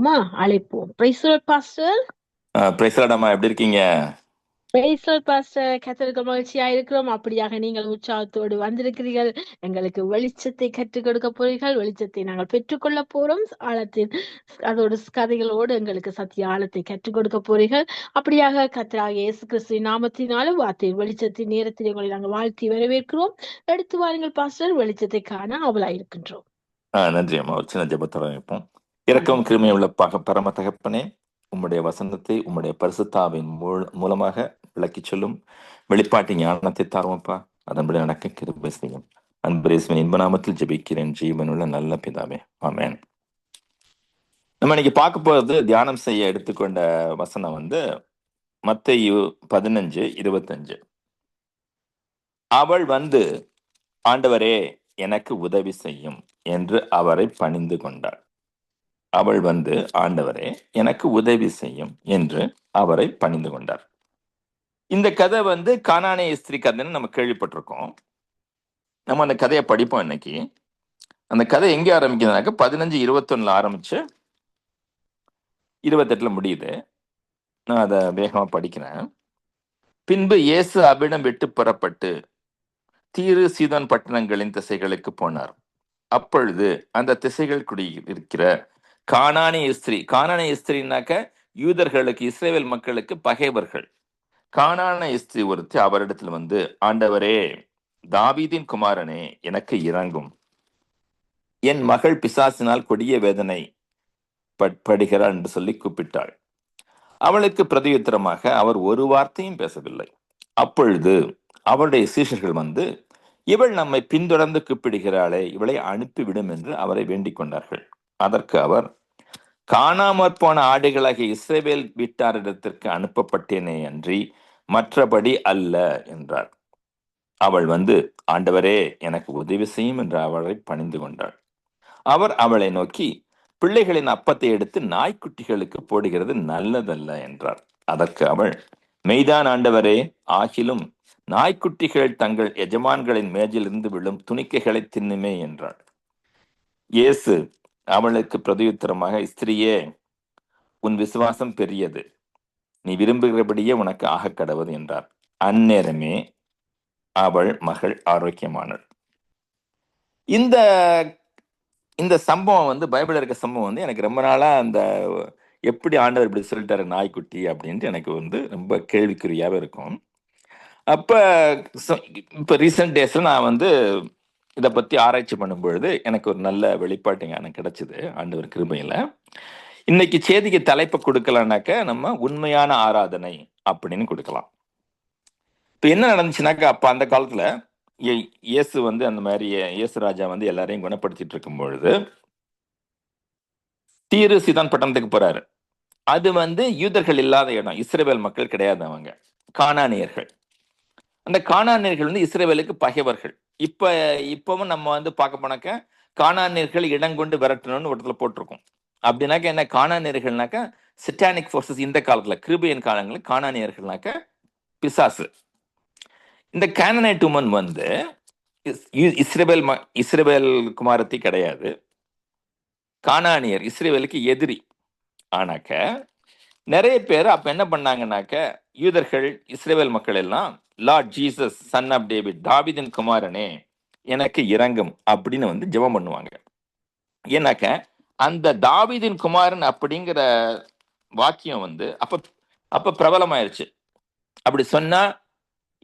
ஜெபிப்போமா அழைப்போம். பிரைசல் பாஸ்டர் பிரேசலாடம்மா எப்படி இருக்கீங்க? பிரைசல் பாஸ்டர் கத்தருக்கு மகிழ்ச்சியா இருக்கிறோம். அப்படியாக நீங்கள் உற்சாகத்தோடு வந்திருக்கிறீர்கள். எங்களுக்கு வெளிச்சத்தை கற்றுக் கொடுக்க போறீர்கள் வெளிச்சத்தை நாங்கள் பெற்றுக்கொள்ள போறோம். ஆழத்தின் அதோட கதைகளோடு எங்களுக்கு சத்திய ஆழத்தை கற்றுக் கொடுக்க போறீர்கள் அப்படியாக கத்தராக இயேசு கிறிஸ்து நாமத்தினாலும் வார்த்தை வெளிச்சத்தின் நேரத்தில் உங்களை நாங்கள் வாழ்த்தி வரவேற்கிறோம். எடுத்து வாருங்கள் பாஸ்டர் வெளிச்சத்தை காண அவளாயிருக்கின்றோம். ஆ, நன்றி அம்மா. ஒரு சின்ன ஜெபத்தோட வைப்போம் இறக்கவும் கிருமி உள்ள பக பரம தகப்பனே உம்முடைய வசனத்தை உம்முடைய பரிசுத்தாவின் மூலமாக விளக்கிச் சொல்லும் வெளிப்பாட்டு ஞானத்தை தாருமப்பா. அதன்படி நடக்க கிருபை செய்யும். அன்பரேசுவின் இன்ப நாமத்தில் ஜெபிக்கிறேன். ஜீவனுள்ள நல்ல பிதாவே. ஆமேன். நம்ம இன்னைக்கு பார்க்க போறது தியானம் செய்ய எடுத்துக்கொண்ட வசனம் வந்து மத்தையு பதினஞ்சு இருபத்தஞ்சு. அவள் வந்து ஆண்டவரே எனக்கு உதவி செய்யும் என்று அவரை பணிந்து கொண்டாள். அவள் வந்து ஆண்டவரே எனக்கு உதவி செய்யும் என்று அவரை பணிந்து கொண்டார். இந்த கதை வந்து கானானிய ஸ்திரீ கதைன்னு நம்ம கேள்விப்பட்டிருக்கோம். நம்ம அந்த கதையை படிப்போம் இன்னைக்கு. அந்த கதை எங்கே ஆரம்பிக்குதுனாக்க பதினஞ்சு இருபத்தொன்னில் ஆரம்பிச்சு இருபத்தெட்டுல முடியுது. நான் அதை வேகமா படிக்கிறேன். பின்பு இயேசு அவ்விடம் விட்டு புறப்பட்டு தீரு சீதோன் பட்டணங்களின் திசைகளுக்கு போனார். அப்பொழுது அந்த திசைகள் குடி இருக்கிற கானானிய இஸ்திரி கானானிய இஸ்திரினாக்க யூதர்களுக்கு இஸ்ரேல் மக்களுக்கு பகைவர்கள். கானானிய இஸ்திரி ஒருத்தி அவரிடத்தில் வந்து ஆண்டவரே தாவீதின் குமாரனே எனக்கு இறங்கும் என் மகள் பிசாசினால் கொடிய வேதனை பட்- படுகிறாள் என்று சொல்லி கூப்பிட்டாள். அவளுக்கு பிரதியுத்தரமாக அவர் ஒரு வார்த்தையும் பேசவில்லை. அப்பொழுது அவருடைய சீஷர்கள் வந்து இவள் நம்மை பின்தொடர்ந்து கூப்பிடுகிறாளே இவளை அனுப்பிவிடும் என்று அவரை வேண்டிக் கொண்டார்கள். அதற்கு அவர் காணாமற் போன ஆடுகளாகிய இஸ்ரேவேல் வீட்டாரிடத்திற்கு அனுப்பப்பட்டேனே அன்றி மற்றபடி அல்ல என்றார் அவள் வந்து ஆண்டவரே எனக்கு உதவி செய்யும் என்று அவளை பணிந்து கொண்டாள். அவர் அவளை நோக்கி பிள்ளைகளின் அப்பத்தை எடுத்து நாய்க்குட்டிகளுக்கு போடுகிறது நல்லதல்ல என்றார். அதற்கு அவள் மெய்தான் ஆண்டவரே ஆகிலும் நாய்க்குட்டிகள் தங்கள் எஜமான்களின் மேஜிலிருந்து விழும் துணிக்கைகளை தின்னுமே என்றாள். இயேசு அவளுக்கு பிரதியுத்தரமாக ஸ்திரியே உன் விசுவாசம் பெரியது. நீ விரும்புகிறபடியே உனக்கு ஆக கடவுது என்றார். அந்நேரமே அவள் மகள் ஆரோக்கியமானாள். இந்த இந்த சம்பவம் வந்து பைபிள் இருக்க சம்பவம் வந்து எனக்கு ரொம்ப நாளாக அந்த எப்படி ஆண்டவர் இப்படி சொல்லிட்டாரு நாய்க்குட்டி அப்படின்ட்டு எனக்கு வந்து ரொம்ப கேள்விக்குறியாகவே இருக்கும். அப்போ இப்போ ரீசெண்ட் டேஸில் நான் வந்து இதை பத்தி ஆராய்ச்சி பண்ணும் பொழுது எனக்கு ஒரு நல்ல வெளிப்பாட்டு ஞானம் கிடைச்சது ஆண்டவர் கிருபையில. இன்னைக்கு சேதிக்கு தலைப்பை கொடுக்கலனாக்க நம்ம உண்மையான ஆராதனை அப்படின்னு கொடுக்கலாம். இப்போ என்ன நடந்துச்சுனாக்கா அப்ப அந்த காலத்துல இயேசு வந்து அந்த மாதிரி இயேசு ராஜா வந்து எல்லாரையும் குணப்படுத்திட்டு இருக்கும் பொழுது தீரு சிதான் பட்டணத்துக்கு போறாரு. அது வந்து யூதர்கள் இல்லாத இடம் இஸ்ரேவேல் மக்கள் கிடையாது அவங்க காணானியர்கள் அந்த காணானியர்கள் வந்து இஸ்ரேவேலுக்கு பகைவர்கள். இப்ப இப்பவும் நம்ம வந்து பார்க்க போனாக்க காணாநீர்கள் இடங்கொண்டு விரட்டணும்னு ஒரு இடத்துல போட்டிருக்கோம். அப்படின்னாக்க என்ன? காணாநீர்கள்னாக்கா சிட்டானிக் ஃபோர்ஸஸ் இந்த காலத்தில் கிருபியன் காலங்களில் காணானியர்கள்னாக்க பிசாசு. இந்த கேனனைட் உமன் வந்து இஸ்- இஸ்ரேபேல் ம- குமாரத்தி கிடையாது. காணானியர் இஸ்ரேவேலுக்கு எதிரி ஆனாக்க நிறைய பேர் அப்போ என்ன பண்ணாங்கனாக்க யூதர்கள் இஸ்ரேவேல் மக்கள் எல்லாம் Lord Jesus son of David தாவிதன் குமாரனே எனக்கு இறங்கும் அப்படின்னு வந்து ஜெபம் பண்ணுவாங்க. ஏன்னாக்க அந்த தாவிதின் குமாரன் அப்படிங்கிற வாக்கியம் வந்து அப்ப அப்ப பிரபலமாயிருச்சு. அப்படி சொன்னா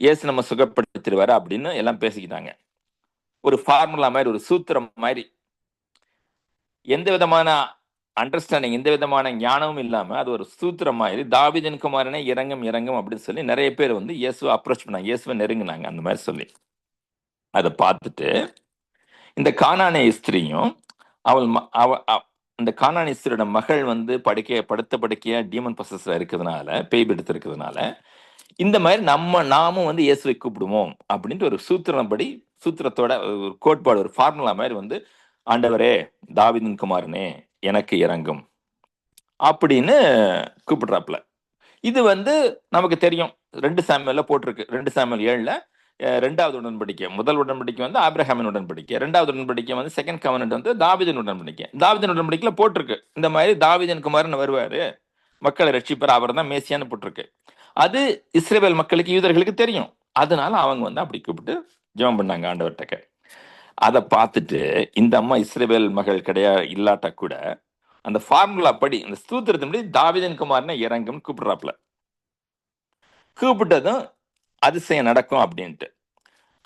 ஏசு நம்ம சுகப்படுத்திடுவாரு அப்படின்னு எல்லாம் பேசிக்கிட்டாங்க. ஒரு ஃபார்முலா மாதிரி ஒரு சூத்திரம் மாதிரி. எந்த விதமான அண்டர்ஸ்டாண்டிங் எந்த விதமான ஞானமும் இல்லாமல் அது ஒரு சூத்திரம் மாதிரி தாவிதன் குமாரனே இறங்கும் இறங்கும் அப்படின்னு சொல்லி நிறைய பேர் வந்து இயேசுவை அப்ரோச் பண்ணாங்க. இயேசுவை நெருங்கினாங்க. அந்த மாதிரி சொல்லி. அதை பார்த்துட்டு இந்த காணானி ஸ்திரியும் அவள் ம- அவ அந்த காணானி ஸ்திரியோட மகள் வந்து படுக்கைய படுத்த படுக்கையா டீமன் பசஸ்ல இருக்கிறதுனால பேய் பிடித்து இருக்கிறதுனால இந்த மாதிரி நம்ம நாமும் வந்து இயேசுவை கூப்பிடுவோம் அப்படின்ட்டு ஒரு சூத்திரப்படி சூத்திரத்தோட ஒரு கோட்பாடு ஒரு ஃபார்முலா மாதிரி வந்து ஆண்டவரே தாவிதன் குமாரனே எனக்கு இறங்கும். அப்படின்னு கூப்பிடுறாப்புல. இது வந்து நமக்கு தெரியும். ரெண்டு சாமியல்ல போட்டிருக்கு. ரெண்டு சாமியல் ஏழுல ரெண்டாவது உடன்படிக்கை. முதல் உடன்படிக்கை வந்து ஆப்ரஹாமின் உடன்படிக்கை. ரெண்டாவது உடன்படிக்கை வந்து செகண்ட் கவர்னட் வந்து தாவிதன் உடன்படிக்கை. தாவிதன் உடன்படிக்கையில் போட்டிருக்கு. இந்த மாதிரி தாவிதன் குமாரன் வருவார். மக்களை ரட்சிப்பார் அவர் தான் மேசியான்னு போட்டிருக்கு. அது இஸ்ரேல் மக்களுக்கு யூதர்களுக்கு தெரியும். அதனால அவங்க வந்து அப்படி கூப்பிட்டு ஜெபம் பண்ணாங்க ஆண்டவர்கிட்ட. அதை பார்த்துட்டு இந்த அம்மா இஸ்ரேல் மகள் கிடையா இல்லாட்டா கூட அந்த ஃபார்முலா படி அந்த ஸ்தூத்திரத்தின்படி தாவிதன் குமார்னு இறங்கும்னு கூப்பிடுறாப்புல. கூப்பிட்டதும் அதிசயம் நடக்கும் அப்படின்ட்டு.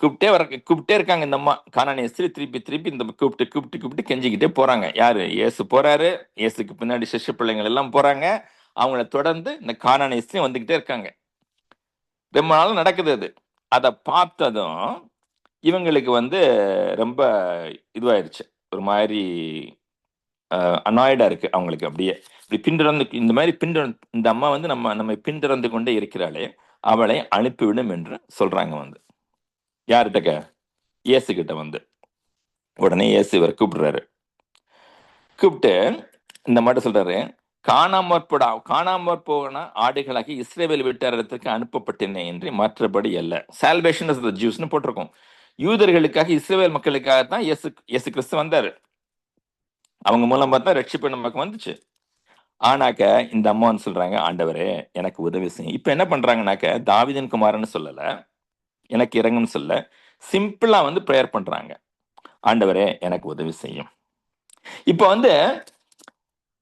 கூப்பிட்டே வர கூப்பிட்டே இருக்காங்க இந்த அம்மா. காணானி திருப்பி திருப்பி இந்த கூப்பிட்டு கூப்பிட்டு கூப்பிட்டு கெஞ்சிக்கிட்டே போறாங்க. யாரு? இயேசு போறாரு. இயேசுக்கு பின்னாடி சிஷ்ய பிள்ளைங்கள் எல்லாம் போறாங்க. அவங்கள தொடர்ந்து இந்த காணானி ஸ்திரீ வந்துகிட்டே இருக்காங்க. ரொம்ப நாள் நடக்குது அது. அதை பார்த்ததும் இவங்களுக்கு வந்து ரொம்ப இதுவாயிருச்சு. ஒரு மாதிரி அனாய்டா இருக்கு அவங்களுக்கு அப்படியே. இப்படி பின்தொடர்ந்து இந்த மாதிரி பின்தொடர் இந்த அம்மா வந்து நம்ம நம்மை பின்தொடர்ந்து கொண்டே இருக்கிறாளே அவளை அனுப்பிவிடும் என்று சொல்றாங்க வந்து. யார்கிட்டக்க? இயேசு கிட்ட வந்து. உடனே இயேசு இவர் கூப்பிடுறாரு. கூப்பிட்டு இந்த மாட்ட சொல்றாரு காணாமற் போட காணாமற் போன ஆடுகளாகி இஸ்ரேவேல் வீட்டாரத்துக்கு அனுப்பப்பட்டேன் என்று மற்றபடி அல்ல. சால்வேஷன் த ஜூஸ்னு போட்டிருக்கோம். யூதர்களுக்காக இஸ்ரேல் மக்களுக்காக தான் இயேசு இயேசு கிறிஸ்து வந்தார். அவங்க மூலமா தான் ரட்சிப்பு நமக்கு வந்துச்சு. ஆனாக்க இந்த அம்மா வந்து சொல்றாங்க ஆண்டவரே எனக்கு உதவி செய்யும் இப்போ என்ன பண்றாங்கனாக்க தாவிதன் குமாரன்னு சொல்லல எனக்கு இறங்குன்னு சொல்ல சிம்பிளா வந்து ப்ரேயர் பண்றாங்க. ஆண்டவரே எனக்கு உதவி செய்யும். இப்போ வந்து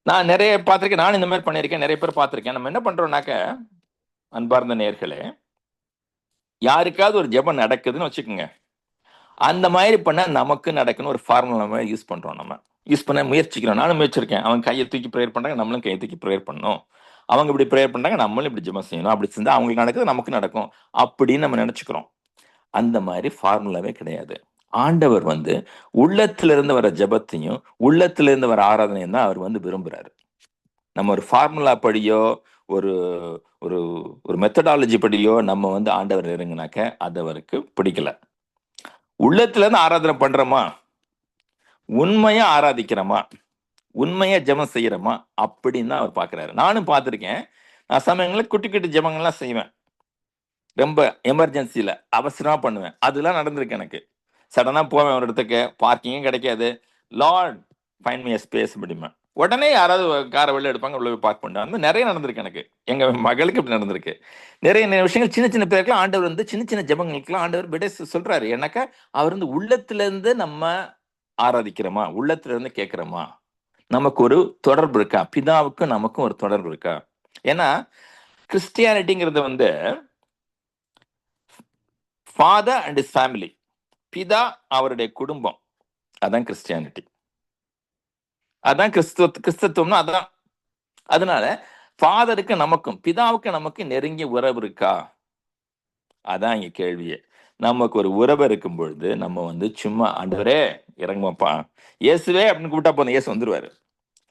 நான் நிறைய பார்த்துருக்கேன் நான் இந்த மாதிரி பண்ணியிருக்கேன் நிறைய பேர் பார்த்துருக்கேன். நம்ம என்ன பண்றோம்னாக்க அன்பார்ந்த நேர்களே யாருக்காவது ஒரு ஜெபம் நடக்குதுன்னு வச்சுக்கோங்க. அந்த மாதிரி பண்ணால் நமக்கு நடக்கணும் ஒரு ஃபார்முலா மாதிரி யூஸ் பண்ணுறோம் நம்ம. யூஸ் பண்ண முயற்சிக்கிறோம். நானும் முயற்சிருக்கேன். அவங்க கையை தூக்கி ப்ரேயர் பண்ணுறாங்க நம்மளும் கையை தூக்கி ப்ரேயர் பண்ணணும். அவங்க இப்படி ப்ரேயர் பண்ணுறாங்க நம்மளும் இப்படி ஜெபம் செய்யணும். அப்படி செஞ்சால் அவங்களுக்கு நடக்குது நமக்கு நடக்கும். அப்படின்னு நம்ம நினச்சிக்கிறோம். அந்த மாதிரி ஃபார்முலாவே கிடையாது. ஆண்டவர் வந்து உள்ளத்திலிருந்து வர ஜெபத்தையும் உள்ளத்திலிருந்து வர ஆராதனையும் தான் அவர் வந்து விரும்புகிறாரு நம்ம ஒரு ஃபார்முலா படியோ ஒரு ஒரு ஒரு மெத்தடாலஜி படியோ நம்ம வந்து ஆண்டவர் இறங்கினாக்க அது அவருக்கு பிடிக்கல. உள்ளத்துலேருந்து ஆராதனை பண்ணுறோமா உண்மையா ஆராதிக்கிறோமா? உண்மையா ஜெபம் செய்கிறோமா அப்படின்னு தான் அவர் பார்க்குறாரு. நானும் பார்த்துருக்கேன். நான் சமயங்களில் குட்டி குட்டி ஜெபங்கள்லாம் செய்வேன். ரொம்ப எமர்ஜென்சியில் அவசரமாக பண்ணுவேன். அதெல்லாம் நடந்திருக்கு எனக்கு. சடனாக போவேன் ஒரு இடத்துக்கு. பார்க்கிங்கும் கிடைக்காது. லார்ட் ஃபைன் மீ ஸ்பேஸ் முடியுமா உடனே யாராவது காரை வெளில எடுப்பாங்க உள்ள போய் பார்க் பண்ணிட்டு. வந்து நிறைய நடந்திருக்கு எனக்கு. எங்க மகளுக்கு இப்படி நடந்திருக்கு. நிறைய நிறைய விஷயங்கள் சின்ன சின்ன பேருக்குலாம் ஆண்டவர் வந்து சின்ன சின்ன ஜபங்களுக்குலாம் ஆண்டவர் விட சொல்றாரு. ஏன்னாக்கா அவர் வந்து உள்ளத்துல இருந்து நம்ம ஆராதிக்கிறோமா? உள்ளத்துல இருந்து நமக்கு ஒரு தொடர்பு இருக்கா? பிதாவுக்கும் நமக்கும் ஒரு தொடர்பு இருக்கா? ஏன்னா கிறிஸ்டியானிட்டிங்கிறது வந்து ஃபாதர் அண்ட் இஸ் ஃபேமிலி பிதா அவருடைய குடும்பம். அதான் கிறிஸ்டியானிட்டி. அதான் கிறிஸ்துவ கிறிஸ்தத்துவம்னா அதான். அதனால ஃபாதருக்கு நமக்கும் பிதாவுக்கு நமக்கு நெருங்கிய உறவு இருக்கா? அதான் இங்க கேள்வியே. நமக்கு ஒரு உறவு இருக்கும் பொழுது நம்ம வந்து சும்மா ஆண்டவரே இறங்குமாப்பா இயேசுவே அப்படின்னு கூப்பிட்டா போதும் இயேசு வந்துருவாரு.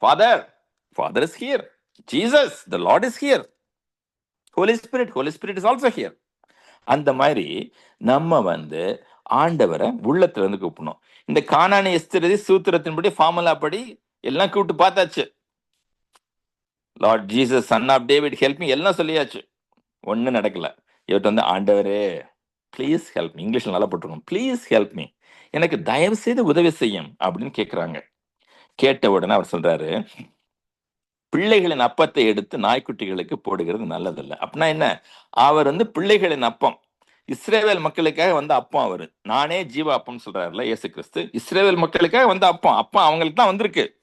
Father Father is here Jesus the Lord is here Holy Spirit Holy Spirit is also here அந்த மாதிரி நம்ம வந்து ஆண்டவரை உள்ளத்துல இருந்து கூப்பிடணும். இந்த காணானி எஸ்திரதி சூத்திரத்தின்படி ஃபார்முலா படி எல்லாம் கூப்பிட்டு பார்த்தாச்சு. Lord Jesus son of David help me எல்லாம் சொல்லியாச்சு. ஒன்றும் நடக்கல. இவர்கிட்ட வந்து ஆண்டவரே ப்ளீஸ் ஹெல்ப் மீ இங்கிலீஷில் நல்லா போட்டிருக்கோம். ப்ளீஸ் ஹெல்ப் மீ எனக்கு தயவு செய்து உதவி செய்யும் அப்படின்னு கேட்குறாங்க கேட்ட உடனே அவர் சொல்கிறாரு பிள்ளைகளின் அப்பத்தை எடுத்து நாய்க்குட்டிகளுக்கு போடுகிறது நல்லதில்லை. அப்படின்னா என்ன? அவர் வந்து பிள்ளைகளின் அப்பம். இஸ்ரேவேல் மக்களுக்காக வந்த அப்பம் அவர். நானே ஜீவ அப்பம் சொல்றாருல இயேசு கிறிஸ்து. இஸ்ரேவேல் மக்களுக்காக வந்த அப்பம். அப்பம் அவங்களுக்கு தான் வந்திருக்கு.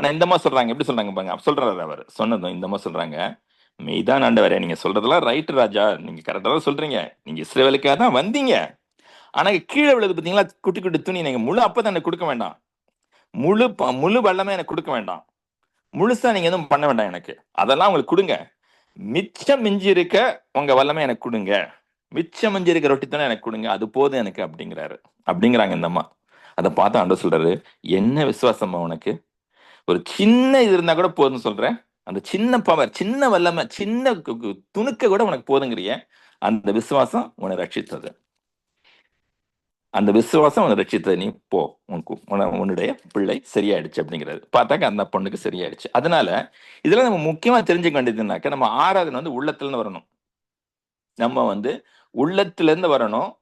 ஆனா இந்த மாதிரி சொல்றாங்க. எப்படி சொல்றாங்க பாருங்க. சொல்றாரு அவர். சொன்னதும் இந்த மாதிரி சொல்றாங்க. மெய்தான் ஆண்டவரே நீங்க சொல்றதெல்லாம் ரைட்டு ராஜா. நீங்க கரெக்டாக தான் சொல்றீங்க. நீங்க இஸ்ரேவேலுக்காக தான் வந்தீங்க. ஆனா கீழே விழுது பார்த்தீங்களா? குட்டி குட்டி துணி நீங்க முழு அப்போ எனக்கு கொடுக்க வேண்டாம். முழு ப- முழு வெள்ளமே எனக்கு கொடுக்க வேண்டாம். முழுசா நீங்க எதுவும் பண்ண வேண்டாம் எனக்கு. அதெல்லாம் உங்களுக்கு கொடுங்க. மிச்சம் மிஞ்சி இருக்க உங்க வல்லமே எனக்கு கொடுங்க. மிச்சம் மிஞ்சி இருக்க ரொட்டி தானே எனக்கு கொடுங்க. அது போதும் எனக்கு அப்படிங்கிறாரு. அப்படிங்கிறாங்க இந்த அம்மா. அதை பார்த்து ஆண்டவர் சொல்றாரு என்ன விசுவாசம்மா உனக்கு? ஒரு சின்ன இது இருந்தா கூட போதும்னு சொல்றேன். அந்த சின்ன பவர் சின்ன வல்லமை சின்ன துணுக்க கூட உனக்கு போதுங்கிறிய. அந்த விசுவாசம் உன்னை ரட்சித்தது. அந்த விசுவாசம் உன்னை ரட்சித்தது. நீ போ உனக்கு உன- உன்னுடைய பிள்ளை சரியாயிடுச்சு அப்படிங்கிறது பார்த்தாக்க அந்த பொண்ணுக்கு சரியாயிடுச்சு. அதனால இதெல்லாம் நம்ம முக்கியமா தெரிஞ்சுக்க வேண்டியதுனாக்க நம்ம ஆராதனை வந்து உள்ளத்துல இருந்து வரணும். நம்ம வந்து உள்ளத்துல இருந்து வரணும்.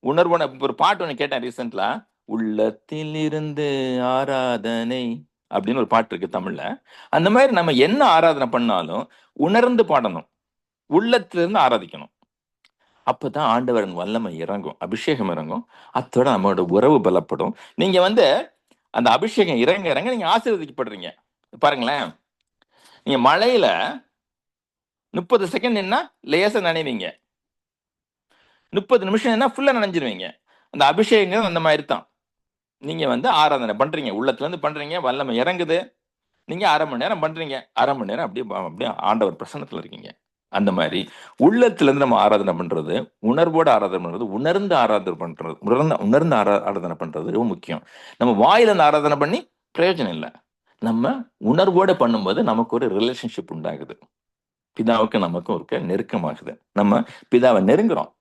உணர்வு ஒரு பாட்டு ஒன்று கேட்டேன் ரீசெண்ட்ல உள்ளத்தில் இருந்து ஆராதனை அப்படின்னு ஒரு பாட்டு இருக்கு தமிழ்ல. அந்த மாதிரி நம்ம என்ன ஆராதனை பண்ணாலும் உணர்ந்து பாடணும். உள்ளத்திலிருந்து ஆராதிக்கணும். அப்பதான் ஆண்டவரின் வல்லமை இறங்கும் அபிஷேகம் இறங்கும். அத்தோட நம்மளோட உறவு பலப்படும். நீங்க வந்து அந்த அபிஷேகம் இறங்க இறங்க நீங்க ஆசீர்வதிக்கப்படுறீங்க. பாருங்களேன். நீங்க மழையில முப்பது செகண்ட் என்ன லேசா நினைவீங்க. முப்பது நிமிஷம் என்ன ஃபுல்லா நினைஞ்சிருவீங்க. அந்த அபிஷேகங்கிறது அந்த மாதிரி தான். நீங்க வந்து ஆராதனை பண்றீங்க. உள்ளத்துல இருந்து பண்றீங்க. வல்லமை இறங்குது. நீங்க அரை மணி நேரம் பண்றீங்க. அரை மணி நேரம் அப்படியே அப்படியே ஆண்டவர் பிரசன்னத்துல இருக்கீங்க. அந்த மாதிரி உள்ளத்துல இருந்து நம்ம ஆராதனை பண்றது உணர்வோட ஆராதனை பண்றது உணர்ந்து ஆராதனை பண்றது உணர்ந்த உணர்ந்து ஆரா ஆராதனை பண்றது ரொம்ப முக்கியம். நம்ம வாயிலிருந்து ஆராதனை பண்ணி பிரயோஜனம் இல்லை. நம்ம உணர்வோட பண்ணும்போது நமக்கு ஒரு ரிலேஷன்ஷிப் உண்டாகுது. பிதாவுக்கு நமக்கும் இருக்க நெருக்கமாகுது. நம்ம பிதாவை நெருங்குறோம்.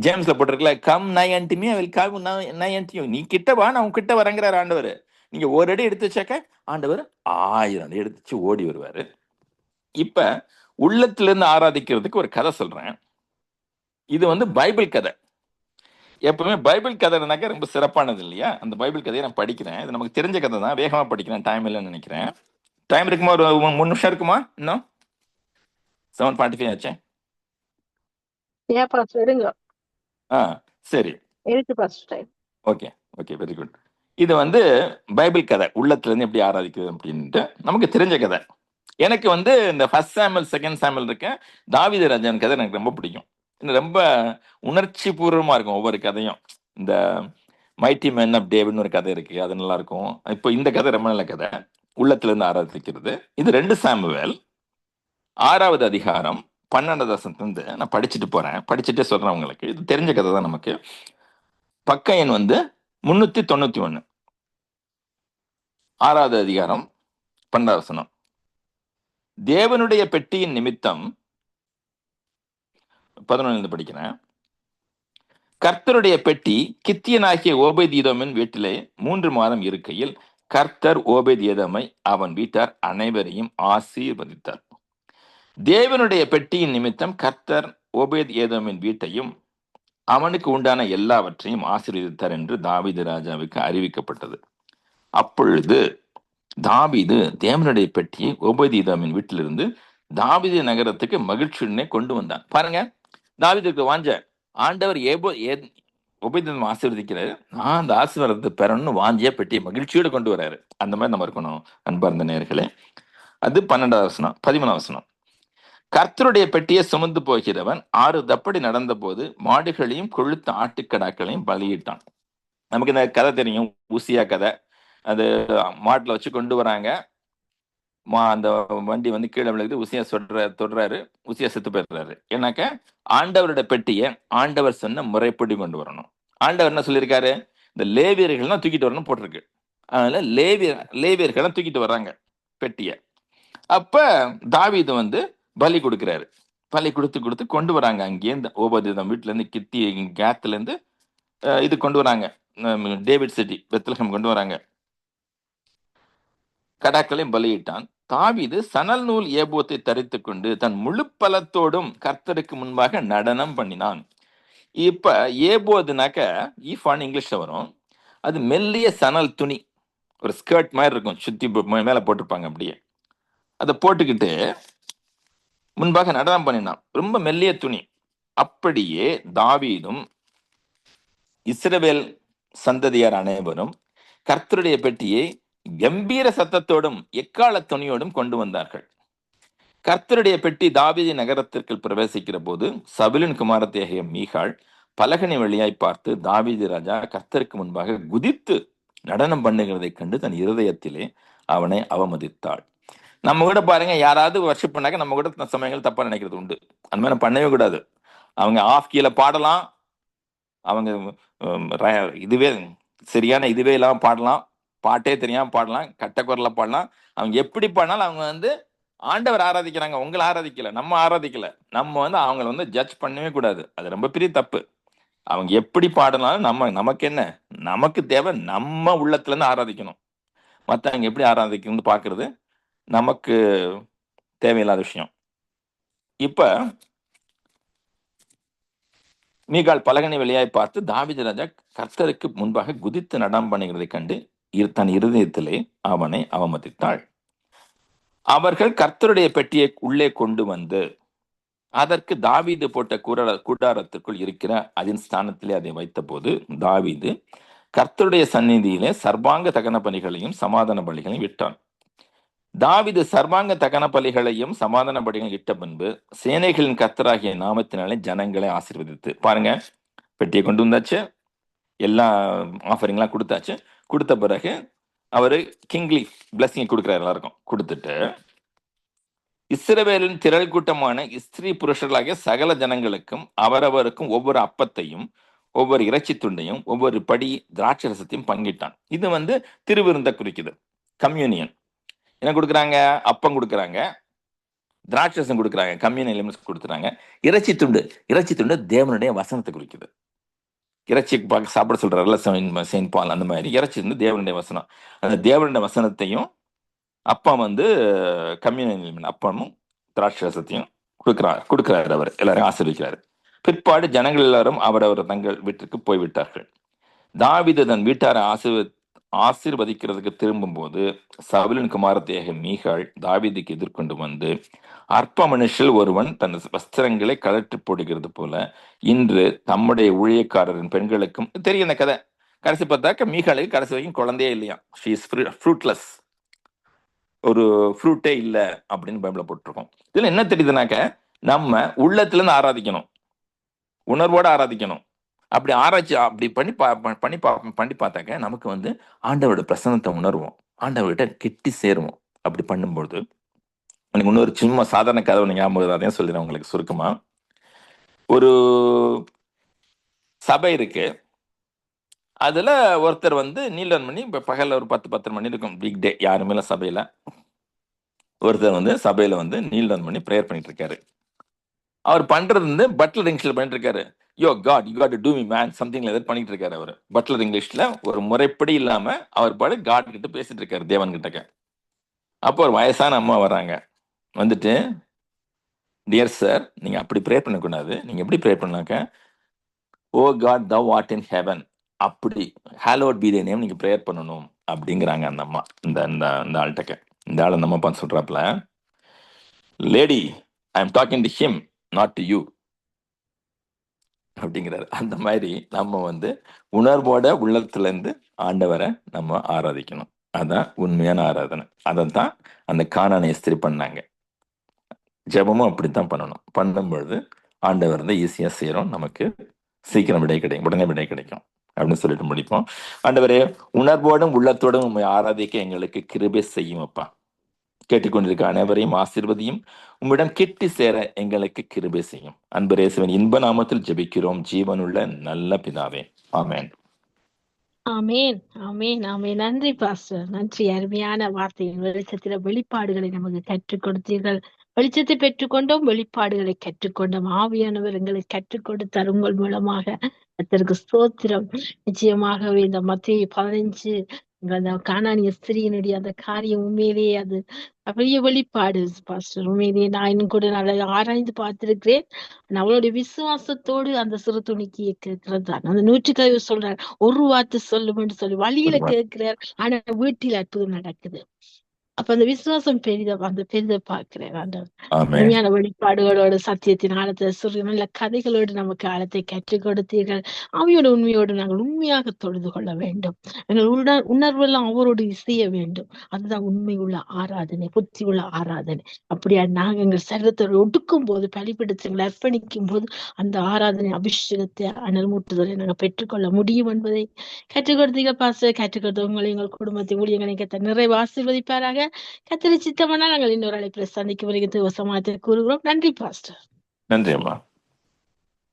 ஜேம்ஸ்ல போட்டிருக்கல come nigh unto me will come nigh unto you நீ கிட்ட வா நான் உன் கிட்ட வரங்கிறார் ஆண்டவர். நீங்க ஒரு அடி எடுத்து வச்சாக்க ஆண்டவர் ஆயிரம் அடி எடுத்து வச்சு ஓடி வருவாரு. இப்ப உள்ளத்திலிருந்து ஆராதிக்கிறதுக்கு ஒரு கதை சொல்றேன். இது வந்து பைபிள் கதை. எப்பவுமே பைபிள் கதைனாக்க ரொம்ப சிறப்பானது இல்லையா? அந்த பைபிள் கதையை நான் படிக்கிறேன். இது நமக்கு தெரிஞ்ச கதை தான். வேகமாக படிக்கிறேன். டைம் இல்லைன்னு நினைக்கிறேன். டைம் இருக்குமா? ஒரு மூணு நிமிஷம் இருக்குமா? இன்னும்? செவன் ஃபார்ட்டி ஃபைவ் ஆச்சேன் ஆ சரி. Pastor time okay okay very good இது வந்து பைபிள் கதை. உள்ளத்துல இருந்து எப்படி ஆராதிக்கிறது அப்படின்ட்டு நமக்கு தெரிஞ்ச கதை. எனக்கு வந்து இந்த ஃபர்ஸ்ட் சாமல் செகண்ட் சாமல் இருக்க தாவீது ராஜான் கதை எனக்கு ரொம்ப பிடிக்கும். இது ரொம்ப உணர்ச்சி பூர்வமா இருக்கும் ஒவ்வொரு கதையும். இந்த மைட்டி மேன் ஆஃப் டேவிட்னு ஒரு கதை இருக்கு அது நல்லா இருக்கும். இப்போ இந்த கதை ரொம்ப நல்ல கதை. உள்ளத்துல இருந்து ஆராதிக்கிறது. இது ரெண்டு சாமுவேல். ஆறாவது அதிகாரம் பன்னெண்டாவது வசனத்துலேருந்து நான் படிச்சுட்டு போகிறேன் படிச்சுட்டே சொல்கிறேன் உங்களுக்கு. இது தெரிஞ்ச கதை தான் நமக்கு. பக்க எண் வந்து முந்நூற்றி தொண்ணூற்றி ஒன்று ஆறாவது அதிகாரம் பன்னெண்டாவது வசனம். தேவனுடைய பெட்டியின் நிமித்தம் பதினொன்று படிக்கிறேன். கர்த்தருடைய பெட்டி கித்தியனாகிய ஓபேதீதோமின் வீட்டிலே மூன்று மாதம் இருக்கையில் கர்த்தர் ஓபேதியதமை அவன் வீட்டார் அனைவரையும் ஆசீர்வதித்தார். தேவனுடைய பெட்டியின் நிமித்தம் கர்த்தர் ஓபேத் ஏதோமின் வீட்டையும் அவனுக்கு உண்டான எல்லாவற்றையும் ஆசீர்வதித்தார் என்று தாவிது ராஜாவுக்கு அறிவிக்கப்பட்டது. அப்பொழுது தாவிது தேவனுடைய பெட்டியை ஓபேதீதாமின் வீட்டிலிருந்து தாவிது நகரத்துக்கு மகிழ்ச்சியுடனே கொண்டு வந்தான். பாருங்க தாவிதுக்கு வாஞ்ச ஆண்டவர் ஏபோ ஏ உபயோகம் ஆசீர்வதிக்கிறாரு. நான் அந்த ஆசீர்வாதத்தை பெறணும்னு வாஞ்சியா பெட்டியை மகிழ்ச்சியோடு கொண்டு வராரு. அந்த மாதிரி நம்ம இருக்கணும் அன்பார்ந்த நேர்களே அது பன்னெண்டாவது வசனம் பதிமூணாவது வசனம். கர்த்தருடைய பெட்டியை சுமந்து போகிறவன் ஆறு தப்படி நடந்தபோது மாடுகளையும் கொழுத்த ஆட்டுக்கடாக்களையும் பலியிட்டான். நமக்கு இந்த கதை தெரியும் ஊசியா கதை. அது மாட்டுல வச்சு கொண்டு வராங்க. மா அந்த வண்டி வந்து கீழே விழுகுது உசியா சொல்ற தொடுறாரு உசியா செத்து போயிடுறாரு. ஏன்னாக்க ஆண்டவரோட பெட்டியை ஆண்டவர் சொன்ன முறைப்படி கொண்டு வரணும். ஆண்டவர் என்ன சொல்லியிருக்காரு? இந்த லேவியர்கள் தான் தூக்கிட்டு வரணும் போட்டிருக்கு. அதனால லேவியர் லேவியர்கள் தூக்கிட்டு வர்றாங்க பெட்டியை. அப்ப தாவிது வந்து பலி கொடுக்குறாரு. பலி கொடுத்து கொடுத்து கொண்டு வராங்க அங்கேருந்து ஓபதிதம் வீட்டிலேருந்து கித்தி கேத்துலேருந்து இது கொண்டு வராங்க. டேவிட் சிட்டி பெத்லகம் கொண்டு வராங்க. கடாக்களையும் பலியிட்டான். தாவிது சணல் நூல் ஏபோத்தை தரித்து கொண்டு தன் முழு பலத்தோடும் கர்த்தருக்கு முன்பாக நடனம் பண்ணினான். இப்ப ஏபோதுனாக்க ஈஃபான் இங்கிலீஷ்ல வரும். அது மெல்லிய சணல் துணி. ஒரு ஸ்கர்ட் மாதிரி இருக்கும். சுத்தி போ- மேல போட்டிருப்பாங்க அப்படியே. அதை போட்டுக்கிட்டு முன்பாக நடனம் பண்ணினான். ரொம்ப மெல்லிய துணி. அப்படியே தாவீதும் இஸ்ரவேல் சந்ததியார் அனைவரும் கர்த்தருடைய பெட்டியை கம்பீர சத்தத்தோடும் எக்கால துணியோடும் கொண்டு வந்தார்கள். கர்த்தருடைய பெட்டி தாவீதி நகரத்திற்குள் பிரவேசிக்கிற போது சபிலின் குமாரத்தேகிய மீகாள் பலகனை வழியாய் பார்த்து தாவீதி ராஜா கர்த்தருக்கு முன்பாக குதித்து நடனம் பண்ணுகிறதைக் கண்டு தன் இருதயத்திலே அவனை அவமதித்தாள். நம்ம கூட பாருங்க யாராவது வர்ஷிப் பண்ணாக்க நம்ம கூட சமயங்கள் தப்பா நினைக்கிறது உண்டு. அந்த மாதிரி நம்ம பண்ணவே கூடாது. அவங்க ஆஃப் கீழே பாடலாம். அவங்க இதுவே சரியான இதுவே இல்லாமல் பாடலாம். பாட்டே தெரியாமல் பாடலாம். கட்ட பாடலாம். அவங்க எப்படி பாடினாலும் அவங்க வந்து ஆண்டவர் ஆராதிக்கிறாங்க. உங்களை ஆராதிக்கல நம்ம ஆராதிக்கல. நம்ம வந்து அவங்கள வந்து ஜட்ஜ் பண்ணவே கூடாது. அது ரொம்ப பெரிய தப்பு. அவங்க எப்படி பாடினாலும் நம்ம நமக்கு என்ன? நமக்கு தேவை நம்ம உள்ளத்துலேருந்து ஆராதிக்கணும். மற்றவங்க எப்படி ஆராதிக்கணும்னு பார்க்கறது? நமக்கு தேவையில்லாத விஷயம். இப்ப மீகால் பலகனை வெளியாய் பார்த்து தாவித ராஜா கர்த்தருக்கு முன்பாக குதித்து நடம் பண்ணுகிறதை கண்டு தன் இருதயத்திலே அவனை அவமதித்தாள். அவர்கள் கர்த்தருடைய பெட்டியை உள்ளே கொண்டு வந்து அதற்கு தாவீது போட்ட கூடார கூடாரத்திற்குள் இருக்கிற அதன் ஸ்தானத்திலே அதை வைத்தபோது தாவீது கர்த்தருடைய சந்நிதியிலே சர்வாங்க தகன பணிகளையும் சமாதான பணிகளையும் விட்டான். தாவிது சர்வாங்க தகன பலிகளையும் சமாதான பலிகளையும் இட்ட பின்பு சேனைகளின் கத்தராகிய நாமத்தினாலே ஜனங்களை ஆசீர்வதித்து பாருங்க பெட்டியை கொண்டு வந்தாச்சு. எல்லா ஆஃபரிங்லாம் கொடுத்தாச்சு. கொடுத்த பிறகு அவரு கிங்லி பிளஸிங் கொடுக்குறாரு எல்லாருக்கும். கொடுத்துட்டு இஸ்ரவேலின் திரள் கூட்டமான ஸ்திரீ புருஷர்களாகிய சகல ஜனங்களுக்கும் அவரவருக்கும் ஒவ்வொரு அப்பத்தையும் ஒவ்வொரு இறைச்சி துண்டையும் ஒவ்வொரு படி திராட்சரசத்தையும் பங்கிட்டான். இது வந்து திருவிருந்த குறிக்குது. கம்யூனியன். என்ன கொடுக்குறாங்க? அப்பம் கொடுக்குறாங்க. திராட்சை ரசம் கொடுக்குறாங்க. கம்மியான எலிமெண்ட்ஸ் கொடுக்குறாங்க இறைச்சி துண்டு. இறைச்சி துண்டு தேவனுடைய வசனத்தை குறிக்குது. இறைச்சி பார்க்க சாப்பிட சொல்றாருல செயின் பால் அந்த மாதிரி. இறைச்சி வந்து தேவனுடைய வசனம். அந்த தேவனுடைய வசனத்தையும் அப்பா வந்து கம்யூனியன் எலிமெண்ட் அப்பமும் திராட்சை ரசத்தையும் கொடுக்குறாரு கொடுக்குறாரு அவர். எல்லாரையும் ஆசீர்வதிக்கிறாரு. பிற்பாடு ஜனங்கள் எல்லாரும் அவரவர் தங்கள் வீட்டிற்கு போய்விட்டார்கள். தாவித தன் வீட்டாரை ஆசீர்வ ஆசீர்வதிக்கிறதுக்கு திரும்பும்போது சவுலின் குமாரத்தேக மீகாள் தாவிதிக்கு எதிர்கொண்டு வந்து அற்ப மனுஷில் ஒருவன் தன் வஸ்திரங்களை கழற்றி போடுகிறது போல இன்று தம்முடைய ஊழியக்காரரின் பெண்களுக்கும் தெரியும் இந்த கதை. கடைசி பார்த்தாக்க மீகாளுக்கு கடைசி வரைக்கும் குழந்தையே இல்லையா? ஷீ இஸ் ஃப்ரூட்லெஸ் ஒரு ஃப்ரூட்டே இல்லை அப்படின்னு பைபிள போட்டிருக்கோம். இதில் என்ன தெரியுதுனாக்க நம்ம உள்ளத்துலேருந்து ஆராதிக்கணும். உணர்வோடு ஆராதிக்கணும். அப்படி ஆராய்ச்சி அப்படி பண்ணி பா ப- பண்ணி பா பண்ணி பார்த்தாக்க நமக்கு வந்து ஆண்டவரோட பிரசனத்தை உணர்வோம். ஆண்டவர்கிட்ட கெட்டி சேருவோம். அப்படி பண்ணும்போது எனக்கு இன்னொரு சும்மா சாதாரண கதை ஒன்று ஞாபகம் அதையும் சொல்லிடுறேன் உங்களுக்கு சுருக்கமாக ஒரு சபை இருக்கு. அதில் ஒருத்தர் வந்து நீலன் மணி இப்போ பகலில் ஒரு பத்து பத்தரை மணி இருக்கும் வீக் டே யாருமே இல்லை சபையில். ஒருத்தர் வந்து சபையில் வந்து நீலன் மணி ப்ரேயர் பண்ணிட்டு இருக்காரு. அவர் பண்ணுறது வந்து பட்லர் இங்கிலீஷ்ல பண்ணிட்டு இருக்காரு. Yo God you got to me man something ஏதாவது பண்ணிட்டு இருக்காரு அவர். பட்லர் இங்கிலீஷ்ல ஒரு முறைப்படி இல்லாம அவர் பாடு காட் கிட்ட பேசிட்டு இருக்காரு தேவன் கிட்டக்க அப்போ ஒரு வயசான அம்மா வராங்க வந்துட்டு டியர் சார் நீங்க அப்படி ப்ரேயர் பண்ணக்கூடாது. நீங்க எப்படி ப்ரேயர் பண்ணாக்க O God that art in heaven அப்படி ஹேலோட் பி நேம் நீங்க ப்ரேயர் பண்ணணும். அப்படிங்கிறாங்க அந்த அம்மா இந்த இந்த இந்த ஆள்கிட்ட இந்த ஆள் அந்த அம்மா பார்த்து சொல்றாப்ல lady I am talking to him not to you அப்படிங்கிறாரு. அந்த மாதிரி நம்ம வந்து உணர்வோட உள்ளத்துலேருந்து ஆண்டவரை நம்ம ஆராதிக்கணும். அதான் உண்மையான ஆராதனை. அதைத்தான் அந்த காணானை எஸ்திரி பண்ணாங்க. ஜெபமும் அப்படித்தான் பண்ணணும். பண்ணும்பொழுது ஆண்டவர் வந்து ஈஸியாக செய்கிறோம் நமக்கு சீக்கிரம் விடை கிடைக்கும். உடனே விடை கிடைக்கும். அப்படின்னு சொல்லிட்டு முடிப்போம். ஆண்டவரே உணர்வோடும் உள்ளத்தோடும் உண்மை ஆராதிக்க எங்களுக்கு கிருபை செய்யும் அப்பா கேட்டுக்கொண்டிருக்க அனைவரையும் ஆசிர்வதியும். உம்மிடம் கிட்டி சேர எங்களுக்கு கிருபை செய்யும். அன்பரேசுவன் இன்ப நாமத்தில் ஜெபிக்கிறோம். ஜீவனுள்ள நல்ல பிதாவே. ஆமேன். ஆமேன். ஆமேன். ஆமேன். நன்றி பாஸ்டர். நன்றி. அருமையான வார்த்தைகள் வெளிச்சத்தில வெளிப்பாடுகளை நமக்கு கற்றுக் கொடுத்தீர்கள். வெளிச்சத்தை பெற்றுக்கொண்டோம் வெளிப்பாடுகளை கற்றுக்கொண்டோம். ஆவியானவர் எங்களை கற்றுக் கொடுத்தார் உங்கள் மூலமாக. கர்த்தருக்கு ஸ்தோத்திரம். நிச்சயமாகவே இந்த மத்திய பதினஞ்சு அந்த காணானிய ஸ்திரீயினுடைய அந்த காரியம் உண்மையிலேயே அது பெரிய வெளிப்பாடு பாஸ்டர் உண்மையிலேயே நான் இன்னும் கூட நல்லா ஆராய்ந்து பார்த்திருக்கிறேன். அவளுடைய விசுவாசத்தோடு அந்த சிறு துணிக்கியை கேட்கிறது தான் அந்த நூற்றுக்கழிவு சொல்றார் ஒரு வார்த்தை சொல்லுமென்று சொல்லி வழியில. கேட்கிறார். ஆனா வீட்டில் அற்புதம் நடக்குது. அப்ப அந்த விசுவாசம் பெரித அந்த பெரித ஆமென். உண்மையான வெளிப்பாடுகளோடு சத்தியத்தின் ஆழத்தை சொல்லி நல்ல கதைகளோடு நமக்கு ஆழத்தை கற்றுக் கொடுத்தீர்கள். அவையோட உண்மையோடு நாங்கள் உண்மையாக தொழுது கொள்ள வேண்டும். எங்கள் உணர் உணர்வெல்லாம் அவரோடு இசைய வேண்டும். அதுதான் உண்மை உள்ள ஆராதனை புத்தி உள்ள ஆராதனை. அப்படியா நாங்கள் எங்கள் சரீரத்தோடு ஒடுக்கும் போது பலிபிடிச்சங்களை அர்ப்பணிக்கும் போது அந்த ஆராதனை அபிஷேகத்தை அனல் மூட்டுதலை நாங்கள் பெற்றுக்கொள்ள முடியும் என்பதை கற்றுக் கொடுத்தீங்க பாச கற்றுக் கொடுத்த உங்களை எங்கள் குடும்பத்தை ஊழியங்களை நிறைவு ஆசீர்வதிப்பாராக. கத்திரி சித்தமானா நாங்கள் இன்னொரு அழைப்பில் சந்திக்கும் வரைக்கும் சமாளத்தை கூறுகிறோம். நன்றி பாஸ்டர். நன்றி அம்மா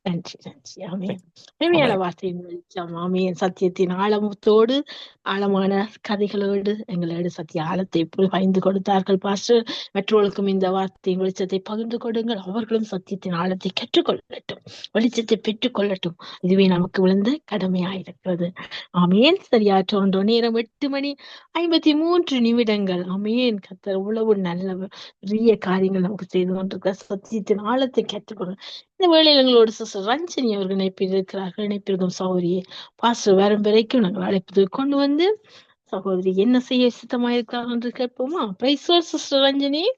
நன்றி நன்றி ஆமீன் உண்மையான வார்த்தையின் வெளிச்சம் ஆமீன் சத்தியத்தின் ஆழத்தோடு ஆழமான கதைகளோடு எங்களோடு சத்திய ஆழத்தை பகிர்ந்து கொடுத்தார்கள். பாஸ்டர் மற்றவர்களுக்கும் இந்த வார்த்தையின் வெளிச்சத்தை பகிர்ந்து கொடுங்கள். அவர்களும் சத்தியத்தின் ஆழத்தை கற்றுக்கொள்ளட்டும். வெளிச்சத்தை பெற்றுக்கொள்ளட்டும். இதுவே நமக்கு விழுந்த கடமையாயிருக்கிறது. ஆமேன். சரியாற்ற ஒன்றோ. நேரம் எட்டு மணி ஐம்பத்தி மூன்று நிமிடங்கள். ஆமேன். கத்தர் உழவு நல்ல பெரிய காரியங்கள் நமக்கு செய்து கொண்டிருக்க சத்தியத்தின் ஆழத்தை கற்றுக்கொள்ள இந்த வேளையில் எங்களோட சிஸ்டர் ரஞ்சனி அவர்கள் இணைப்பில் இருக்கிறார்கள் இணைப்பிற்கும் சகோதரியை பாஸ்டர் வரும் வரைக்கும் நாங்கள் அழைப்பது கொண்டு வந்து சகோதரி என்ன செய்ய சித்தமாயிருக்கிறார்கள் என்று கேட்போமா? Praise sister Ranjani.